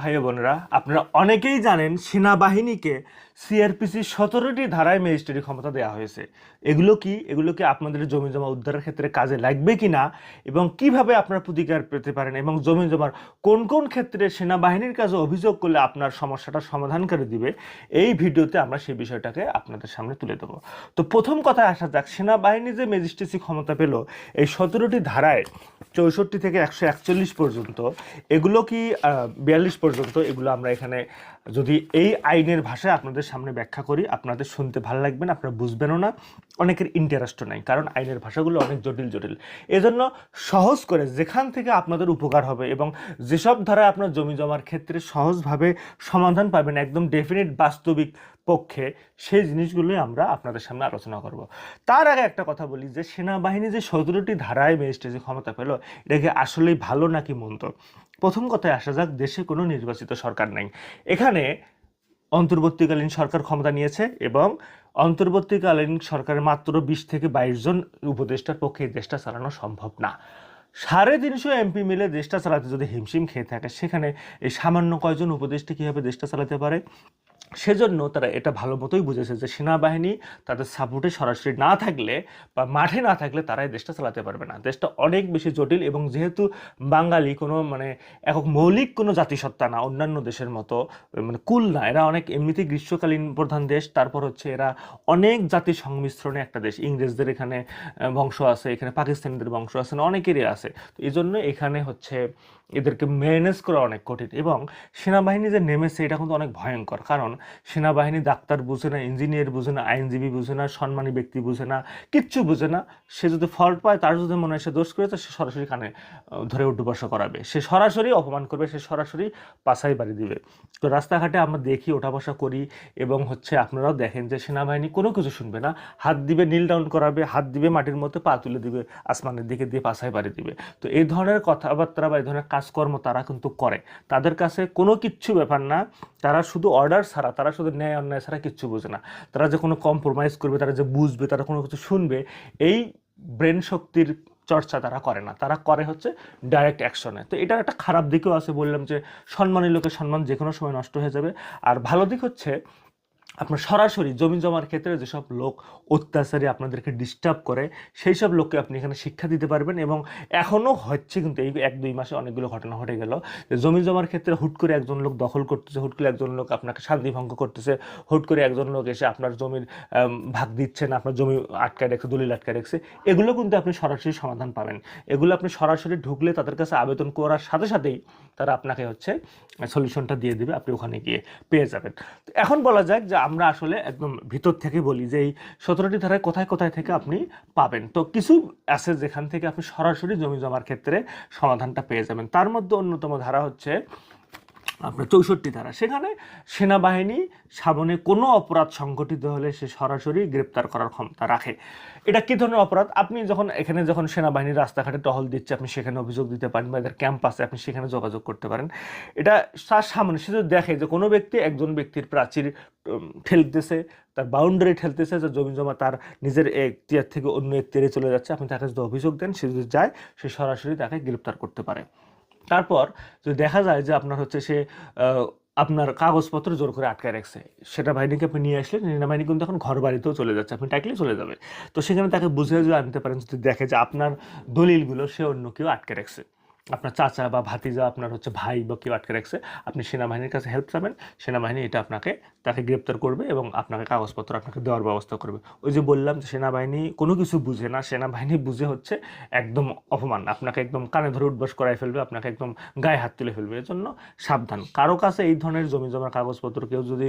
ভাই বোনেরা, আপনারা অনেকেই জানেন সেনাবাহিনীকে সিআরপিসি সতেরোটি ধারায় ম্যাজিস্ট্রেটি ক্ষমতা দেওয়া হয়েছে। এগুলো কি? এগুলো কি আপনাদের জমি জমা উদ্ধারের ক্ষেত্রে কাজে লাগবে কি না? এবং কীভাবে আপনারা প্রতিকার পেতে পারেন? এবং জমি জমার কোন কোন ক্ষেত্রে সেনাবাহিনীর কাছে অভিযোগ করলে আপনার সমস্যাটা সমাধান করে দিবে? এই ভিডিওতে আমরা সেই বিষয়টাকে আপনাদের সামনে তুলে দেবো তো প্রথম কথায় আসা যাক, সেনাবাহিনী যে ম্যাজিস্ট্রেসি ক্ষমতা পেল, এই সতেরোটি ধারায় চৌষট্টি থেকে একশো একচল্লিশ পর্যন্ত, এগুলো কি বিয়াল্লিশ পর্যন্ত এগুলো আমরা এখানে যদি এই আইনের ভাষায় আপনাদের সামনে ব্যাখ্যা করি, আপনাদের শুনতে ভালো লাগবে না, আপনারা বুঝবেনও না, অনেকের ইন্টারেস্টও নাই, কারণ আইনের ভাষাগুলো অনেক জটিল জটিল। এজন্য সহজ করে যেখান থেকে আপনাদের উপকার হবে এবং যেসব ধারায় আপনার জমি জমার ক্ষেত্রে সহজভাবে সমাধান পাবেন একদম ডেফিনিট বাস্তবিক পক্ষে, সেই জিনিসগুলোই আমরা আপনাদের সামনে আলোচনা করব। তার আগে একটা কথা বলি যে, সেনাবাহিনী যে সতেরোটি ধারায় ম্যাজিস্ট্রেসি ক্ষমতা পেল, এটা কি আসলেই ভালো নাকি মন্দ? প্রথম কথায় আসা যাক, দেশে কোনো নির্বাচিত সরকার নেই। এখানে অন্তর্বর্তীকালীন সরকার ক্ষমতা নিয়েছে এবং অন্তর্বর্তীকালীন সরকারের মাত্র বিশ থেকে বাইশ জন উপদেষ্টার পক্ষে দেশটা চালানো সম্ভব না। সাড়ে তিনশো এমপি মিলে দেশটা চালাতে যদি হিমশিম খেয়ে থাকে, সেখানে এই সামান্য কয়জন উপদেষ্টা কীভাবে দেশটা চালাতে পারে? সেজন্য তারা এটা ভালো মতোই বুঝেছে যে সেনাবাহিনী তাদের সাপোর্টে সরাসরি না থাকলে বা মাঠে না থাকলে তারা এই দেশটা চালাতে পারবে না। দেশটা অনেক বেশি জটিল এবং যেহেতু বাঙালি কোনো মানে একক মৌলিক কোনো জাতিসত্তা না, অন্যান্য দেশের মতো মানে কুল না, এরা অনেক এমনিতে গ্রীষ্মকালীন প্রধান দেশ, তারপর হচ্ছে এরা অনেক জাতি সংমিশ্রণে একটা দেশ। ইংরেজদের এখানে বংশ আছে, এখানে পাকিস্তানিদের বংশ আছে, অনেকেরই আছে। তো এই জন্য এখানে হচ্ছে এদেরকে ম্যানেজ করা অনেক কঠিন। এবং সেনাবাহিনী যে নেমেছে, এটা কিন্তু অনেক ভয়ঙ্কর। কারণ সেনাবাহিনী ডাক্তার বুঝে না, ইঞ্জিনিয়ার বুঝে না, আইনজীবী বুঝে না, সম্মানী ব্যক্তি বুঝে না, কিচ্ছু বুঝে না। সে যদি ফল্ট পায়, তার যদি মনে হয় সে দোষ করেছে, সে সরাসরি কানে ধরে উঠবসা করাবে। সে সরাসরি অপমান করবে, সে সরাসরি পাশাই বাড়ি দিবে। তো রাস্তাঘাটে আমরা দেখি ওঠা বসা করি এবং হচ্ছে আপনারাও দেখেন যে সেনাবাহিনী কোনো কিছু শুনবে না। হাত দিবে নীল ডাউন করাবে, হাত দিবে, মাটির মধ্যে পা তুলে দিবে, আসমানের দিকে দিয়ে পাশায় বাড়ি দিবে। তো এই ধরনের কথাবার্তা বা এই ধরনের কাজকর্ম তারা কিন্তু করে। তাদের কাছে কোনো কিচ্ছু ব্যাপার না, তারা শুধু অর্ডার ছাড়া, তারা শুধু ন্যায় অন্যায় ছাড়া কিচ্ছু বোঝে না। তারা যে কোনো কম্প্রোমাইজ করবে, তারা যে বুঝবে, তারা কোনো কিছু শুনবে, এই ব্রেন শক্তির চর্চা তারা করে না। তারা করে হচ্ছে ডাইরেক্ট অ্যাকশনে তো এটার একটা খারাপ দিকও আছে বললাম যে সম্মানী লোকের সম্মান যে কোনো সময় নষ্ট হয়ে যাবে। আর ভালো দিক হচ্ছে আপনার সরাসরি জমি জমার ক্ষেত্রে যেসব লোক অত্যাচারী আপনাদেরকে ডিস্টার্ব করে, সেই সব লোককে আপনি এখানে শিক্ষা দিতে পারবেন এবং এখনও হচ্ছে কিন্তু এই এক দুই মাসে অনেকগুলো ঘটনা ঘটে গেল। যে জমি জমার ক্ষেত্রে হুট করে একজন লোক দখল করতেছে, হুট করে একজন লোক আপনাকে শান্তি ভঙ্গ করতেছে, হুট করে একজন লোক এসে আপনার জমির ভাগ দিচ্ছে না, আপনার জমি আটকায় রেখেছে, দলিল আটকায় রেখেছে, এগুলো কিন্তু আপনি সরাসরি সমাধান পাবেন। এগুলো আপনি সরাসরি ঢুকলে তাদের কাছে আবেদন করার সাথে সাথেই তারা আপনাকে হচ্ছে সলিউশনটা দিয়ে দেবে, আপনি ওখানে গিয়ে পেয়ে যাবেন। এখন বলা যাক যে আমরা আসলে একদম ভিতর থেকে বলি যে এই সতেরোটি ধারায় কোথায় কোথায় থেকে আপনি পাবেন। তো কিছু আছে যেখান থেকে আপনি সরাসরি জমি জমার ক্ষেত্রে সমাধানটা পেয়ে যাবেন। তার মধ্যে অন্যতম ধারা হচ্ছে আপনার চৌষট্টি ধারা। সেখানে সেনাবাহিনী সামনে কোনো অপরাধ সংঘটিত হলে সে সরাসরি গ্রেপ্তার করার ক্ষমতা রাখে। এটা কী ধরনের অপরাধ? আপনি যখন এখানে যখন সেনাবাহিনী রাস্তাঘাটে টহল দিচ্ছে, আপনি সেখানে অভিযোগ দিতে পারেন বা এদের ক্যাম্পাসে আপনি সেখানে যোগাযোগ করতে পারেন। এটা তার সামনে সে যদি দেখে যে কোনো ব্যক্তি একজন ব্যক্তির প্রাচীর ঠেলতেছে, তার বাউন্ডারি ঠেলতেছে, যে জমি জমা তার নিজের এখতিয়ার থেকে অন্য এখতিয়ারে চলে যাচ্ছে, আপনি তাকে যদি অভিযোগ দেন, সে যদি যায়, সে সরাসরি তাকে গ্রেপ্তার করতে পারে। তারপর যদি দেখা যায় যে আপনার হচ্ছে সে আপনার কাগজপত্র জোর করে আটকায় রাখছে, সেটা বাহিনীকে আপনি নিয়ে আসলে সেনাবাহিনী কিন্তু এখন ঘর বাড়িতেও চলে যাচ্ছে, আপনি টাকলে চলে যাবে তো সেখানে তাকে বুঝে যদি আনতে পারেন, যদি দেখে যে আপনার দলিলগুলো সে অন্য কেউ আটকে রাখছে। আপনার চাচা বা ভাতিজা, আপনার হচ্ছে ভাই বা কেউ আটকে রাখছে, আপনি সেনাবাহিনীর কাছে হেল্প চাবেন, সেনাবাহিনী এটা আপনাকে, তাকে গ্রেপ্তার করবে এবং আপনাকে কাগজপত্র আপনাকে দেওয়ার ব্যবস্থা করবে। ওই যে বললাম যে সেনাবাহিনী কোনো কিছু বুঝে না, সেনাবাহিনী বুঝে হচ্ছে একদম অপমান, আপনাকে একদম কানে ধরে উঠবাস করাই ফেলবে, আপনাকে একদম গায়ে হাত তুলে ফেলবে এর জন্য সাবধান। কারও কাছে এই ধরনের জমি জমার কাগজপত্র কেউ যদি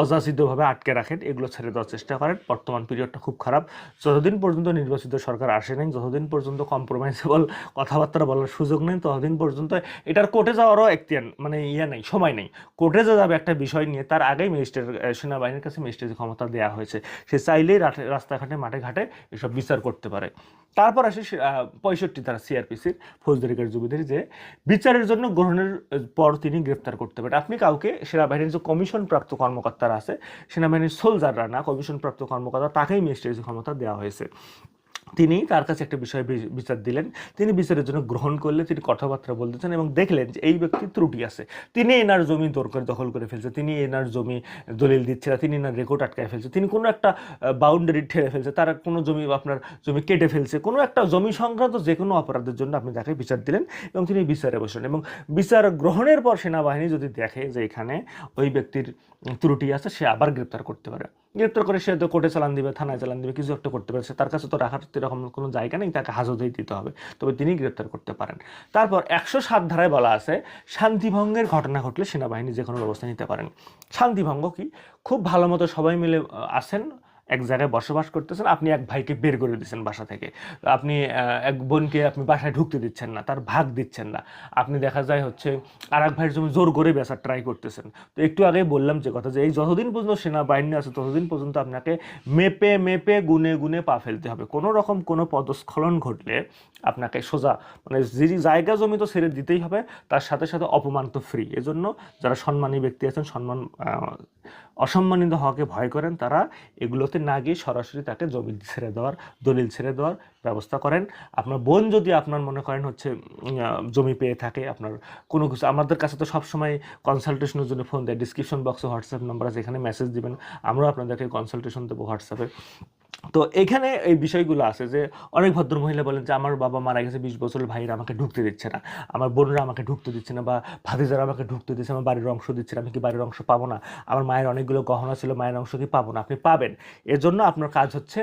অযাচিতভাবে আটকে রাখেন, এগুলো ছেড়ে দেওয়ার চেষ্টা করেন, বর্তমান পিরিয়ডটা খুব খারাপ। যতদিন পর্যন্ত নির্বাচিত সরকার আসে নাই, যতদিন পর্যন্ত কম্প্রোমাইজেবল কথাবার্তা বলার সুযোগ নেই, ততদিন পর্যন্ত এটার কোর্টে যাওয়ারও একটিয়ান মানে ইয়ে নেই, সময় নেই। কোর্টে যে যাবে একটা বিষয় নিয়ে, তার আগেই ম্যাজিস্ট্রেট সেনাবাহিনীর কাছে ম্যাজিস্ট্রেটের ক্ষমতা দেওয়া হয়েছে। সে চাইলেই রাস্তাঘাটে, মাঠে ঘাটে এসব বিচার করতে পারে। তারপর আসে পঁয়ষট্টি ধারা সিআরপিসির ফৌজদারি কার্যবিধির যে বিচারের জন্য গ্রহণের পর তিনি গ্রেপ্তার করতে পারেন আপনি কাউকে, সেনাবাহিনীর যে কমিশন প্রাপ্ত কর্মকর্তারা আছে, সেনাবাহিনীর সোলজাররা না কমিশন প্রাপ্ত কর্মকর্তা, তাকেই ম্যাজিস্ট্রেটের ক্ষমতা দেওয়া হয়েছে। তিনি তার কাছে একটা বিষয় বিচার দিলেন? তিনি বিচারের জন্য গ্রহণ করলে, তিনি কথাবার্তা বলতেছেন এবং দেখলেন যে এই ব্যক্তির ত্রুটি আছে। তিনি এনার জমি দর করে দখল করে ফেলছে, তিনি এনার জমি দলিল দিচ্ছে না, তিনি এনার রেকর্ড আটকায় ফেলছে, তিনি কোনো একটা বাউন্ডারি ঠেলে ফেলছে, তার কোনো জমি আপনার জমি কেটে ফেলছে, কোনো একটা জমি সংক্রান্ত যে কোনো অপরাধের জন্য আপনি তাকে বিচার দিলেন এবং তিনি বিচারে বসলেন। এবং বিচার গ্রহণের পর সেনাবাহিনী যদি দেখে যে এখানে ওই ব্যক্তির ত্রুটি আছে, সে আবার গ্রেপ্তার করতে পারে। গ্রেপ্তার করে সে তো কোর্টে চালান দিবে, থানায় চালান দিবে, কিছু একটা করতে পারে তার কাছে তো রাখার এরকম কোনো জায়গা নেই, তাকে হাজতেই দিতে হবে। তবে তিনি গ্রেপ্তার করতে পারেন। তারপর একশো সাত ধারায় বলা আছে, শান্তিভঙ্গের ঘটনা ঘটলে সেনাবাহিনী যে কোনো ব্যবস্থা নিতে পারেন। শান্তিভঙ্গ কি? খুব ভালো মতো সবাই মিলে আছেন। এক জায়গায় বসবাস করতেছেন, আপনি এক ভাইকে বের করে দিচ্ছেন বাসা থেকে। আপনি এক বোনকে আপনি বাসায় ঢুকতে দিচ্ছেন না, তার ভাগ দিচ্ছেন না। আপনি দেখা যায় হচ্ছে আর এক ভাইয়ের জমি জোর করে বেচার ট্রাই করতেছেন। তো একটু আগে বললাম যে কথা যে এই যতদিন পর্যন্ত সেনাবাহিনী আছে, ততদিন পর্যন্ত আপনাকে মেপে মেপে, গুনে গুনে পা ফেলতে হবে। কোনো রকম কোনো পদস্খলন ঘটলে আপনাকে সোজা মানে যে জায়গা জমি তো ছেড়ে দিতেই হবে, তার সাথে সাথে অপমান তো ফ্রি এজন্য যারা সম্মানী ব্যক্তি আছেন, সম্মান অসম্মানিত হওয়াকে ভয় করেন, তারা এগুলোতে না গিয়ে সরাসরি তাকে জমি ছেড়ে দেওয়ার, দলিল ছেড়ে দেওয়ার ব্যবস্থা করেন। আপনার বোন যদি আপনার মনে করেন হচ্ছে জমি পেয়ে থাকে, আপনার কোনো কিছু, আমাদের কাছে তো সবসময় কনসালটেশনের জন্য ফোন দেয়। ডিসক্রিপশন বক্সে হোয়াটসঅ্যাপ নাম্বার আছে, এখানে মেসেজ দিবেন। আমরাও আপনাদেরকে কনসালটেশন দেবো হোয়াটসঅ্যাপে তো এখানে এই বিষয়গুলো আছে যে অনেক ভদ্র মহিলা বলেন যে, আমার বাবা মারা গেছে বিশ বছরের ভাইরা আমাকে ঢুকতে দিচ্ছে না। আমার বোনরা আমাকে ঢুকতে দিচ্ছে না বা ভাতিজারা আমাকে ঢুকতে দিচ্ছে, আমার বাড়ির অংশ দিচ্ছে না, আমি কি বাড়ির অংশ পাবো না? আমার মায়ের অনেকগুলো গহনা ছিল, মায়ের অংশ কি পাবো না? আপনি পাবেন। এজন্য আপনার কাজ হচ্ছে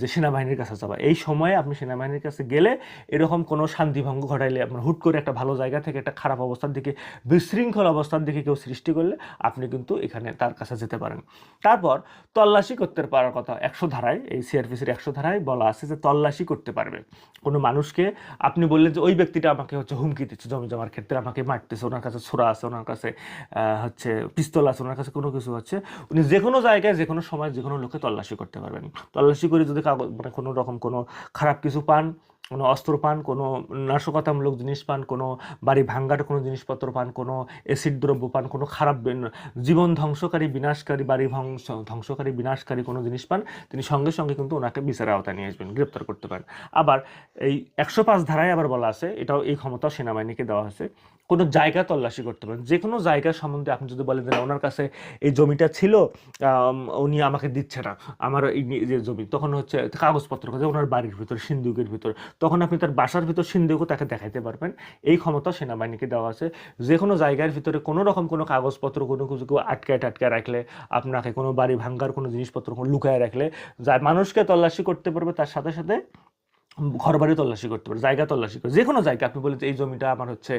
যে সেনাবাহিনীর কাছে যাওয়া। এই সময়ে আপনি সেনাবাহিনীর কাছে গেলে এরকম কোনো শান্তিভঙ্গ ঘটাইলে আপনার হুট করে একটা ভালো জায়গা থেকে একটা খারাপ অবস্থার দিকে, বিশৃঙ্খল অবস্থার দিকে কেউ সৃষ্টি করলে আপনি কিন্তু এখানে তার কাছে যেতে পারেন। তারপর তল্লাশি করতে পারার কথা। একশো ধারায় এই সিআরপিসির একশো ধারায় বলা আছে যে তল্লাশি করতে পারবে। কোনো মানুষকে, আপনি বললেন যে ওই ব্যক্তিটা আমাকে হচ্ছে হুমকি দিচ্ছে, জমি জমার ক্ষেত্রে আমাকে মারতেছে, ওনার কাছে ছোড়া আছে, ওনার কাছে হচ্ছে পিস্তল আছে, ওনার কাছে কোনো কিছু হচ্ছে, উনি যে কোনো জায়গায়, যে কোনো সময়, যে কোনো লোকে তল্লাশি করতে পারবেন। তল্লাশি করে যদি মানে কোনো রকম কোনো খারাপ কিছু পান কোনো অস্ত্র পান, কোনো নাশকতামূলক জিনিস পান, কোনো বাড়ি ভাঙ্গার কোনো জিনিসপত্র পান, কোনো অ্যাসিড দ্রব্য পান, কোনো খারাপ জীবন ধ্বংসকারী, বিনাশকারী, বাড়ি ধ্বংস, ধ্বংসকারী, বিনাশকারী কোনো জিনিস পান, তিনি সঙ্গে সঙ্গে কিন্তু ওনাকে বিচারের আওতায় নিয়ে আসবেন, গ্রেপ্তার করতে পারেন। আবার এই একশো পাঁচ ধারায় আবার বলা আছে, এটাও এই ক্ষমতা সেনাবাহিনীকে দেওয়া আছে কোনো জায়গা তল্লাশি করতে পারেন। যে কোনো জায়গা সম্বন্ধে আপনি যদি বলেন যে ওনার কাছে এই জমিটা ছিল উনি আমাকে দিচ্ছে না, আমার এই যে জমি, তখন হচ্ছে কাগজপত্র ওনার বাড়ির ভিতর, সিন্ধুকের ভিতর তখন আপনি তার বাসার ভিতর সিন্ধুকও তাকে দেখাইতে পারবেন। এই ক্ষমতা সেনাবাহিনীকে দেওয়া আছে। যে কোনো জায়গার ভিতরে কোনো রকম কোনো কাগজপত্র, কোনো কিছু কেউ আটকায় টাটকায় রাখলে, আপনাকে কোনো বাড়ি ভাঙ্গার কোনো জিনিসপত্র লুকায় রাখলে, যা মানুষকে তল্লাশি করতে পারবে, তার সাথে সাথে ঘর বাড়ি তল্লাশি করতে পারে, জায়গা তল্লাশি করে যে কোনো জায়গা। আপনি বলেন যে এই জমিটা আমার হচ্ছে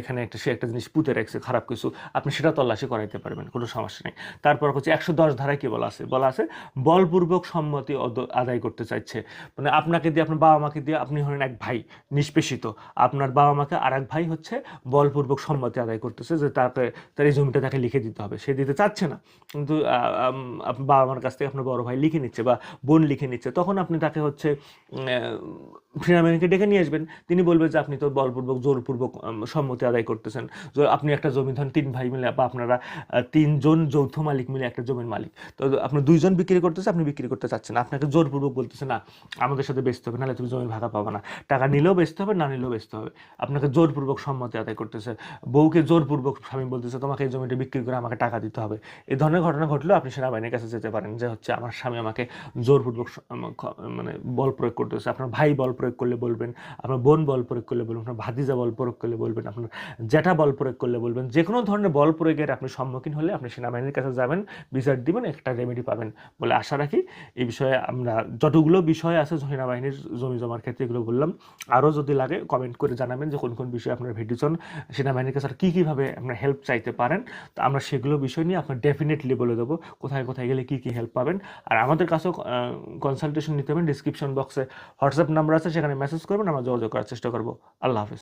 এখানে একটা, সে একটা জিনিস পুঁতে রাখছে, খারাপ কিছু, আপনি সেটা তল্লাশি করাইতে পারবেন, কোনো সমস্যা নেই। তারপর হচ্ছে একশো দশ ধারায় কী বলা আছে? বলা আছে, বলপূর্বক সম্মতি আদায় করতে চাইছে। মানে আপনাকে দিয়ে, আপনার বাবা মাকে দিয়ে আপনি হলেন এক ভাই, নিষ্পেষিত। আপনার বাবা মাকে আর এক ভাই হচ্ছে বলপূর্বক সম্মতি আদায় করতেছে যে তাকে, তার এই জমিটা তাকে লিখে দিতে হবে। সে দিতে চাচ্ছে না, কিন্তু বাবা মার কাছ থেকে আপনার বড় ভাই লিখে নিচ্ছে বা বোন লিখে নিচ্ছে, তখন আপনি তাকে হচ্ছে ফিনামেনকে ডেকে নিয়ে আসবেন, তিনি বলবেন যে, আপনি তো বলপূর্বক, জোরপূর্বক সম্মতি আদায় করতেছেন। আপনি একটা জমি ধরেন, তিন ভাই মিলে, বা আপনারা তিনজন যৌথ মালিক মিলে একটা জমির মালিক। তো আপনি দুইজন বিক্রি করতেছে, আপনি বিক্রি করতে চাচ্ছেন। আপনাকে জোরপূর্বক বলতেছে, না, আমাদের সাথে বেচতে হবে, নাহলে তুমি জমির ভাগা পাবে না। টাকা নিলেও বেচতে হবে, না নিলেও বেচতে হবে। আপনাকে জোরপূর্বক সম্মতি আদায় করতেছে। বউকে জোরপূর্বক স্বামী বলতেছে, তোমাকে এই জমিটা বিক্রি করে আমাকে টাকা দিতে হবে। এই ধরনের ঘটনা ঘটলেও আপনি সেনাবাহিনীর কাছে যেতে পারেন যে, হচ্ছে, আমার স্বামী আমাকে জোরপূর্বক মানে বল প্রয়োগ করতেছে। আপনার ভাই বল প্রয়োগ করলে বলবেন, আপনার বোন বল প্রয়োগ করলে বলবেন, আপনার ভাতিজা বল প্রয়োগ করলে বলবেন, আপনার জ্যাঠা বল প্রয়োগ করলে বলবেন, যে কোনো ধরনের বল প্রয়োগের আপনি সম্মুখীন হলে আপনি সেনাবাহিনীর কাছে যাবেন, বিচার দিবেন, একটা রেমেডি পাবেন বলে আশা রাখি। এই বিষয়ে আমরা যতগুলো বিষয় আছে সেনাবাহিনীর জমি জমার ক্ষেত্রে এগুলো বললাম। আরও যদি লাগে কমেন্ট করে জানাবেন যে কোন কোন বিষয়ে আপনার ভিডিও চান সেনাবাহিনীর কাছে কী কীভাবে আপনার হেল্প চাইতে পারেন। তো আমরা সেগুলো বিষয় নিয়ে আপনার ডেফিনেটলি বলে দেবো, কোথায় কোথায় গেলে কী কী হেল্প পাবেন। আর আমাদের কাছেও কনসালটেশন নিতে পারেন ডিসক্রিপশন বক্সে হোয়াটসঅ্যাপ নাম্বার আছে সেখানে মেসেজ করবেন আমরা যোগাযোগ করার চেষ্টা করব। আল্লাহ হাফিজ।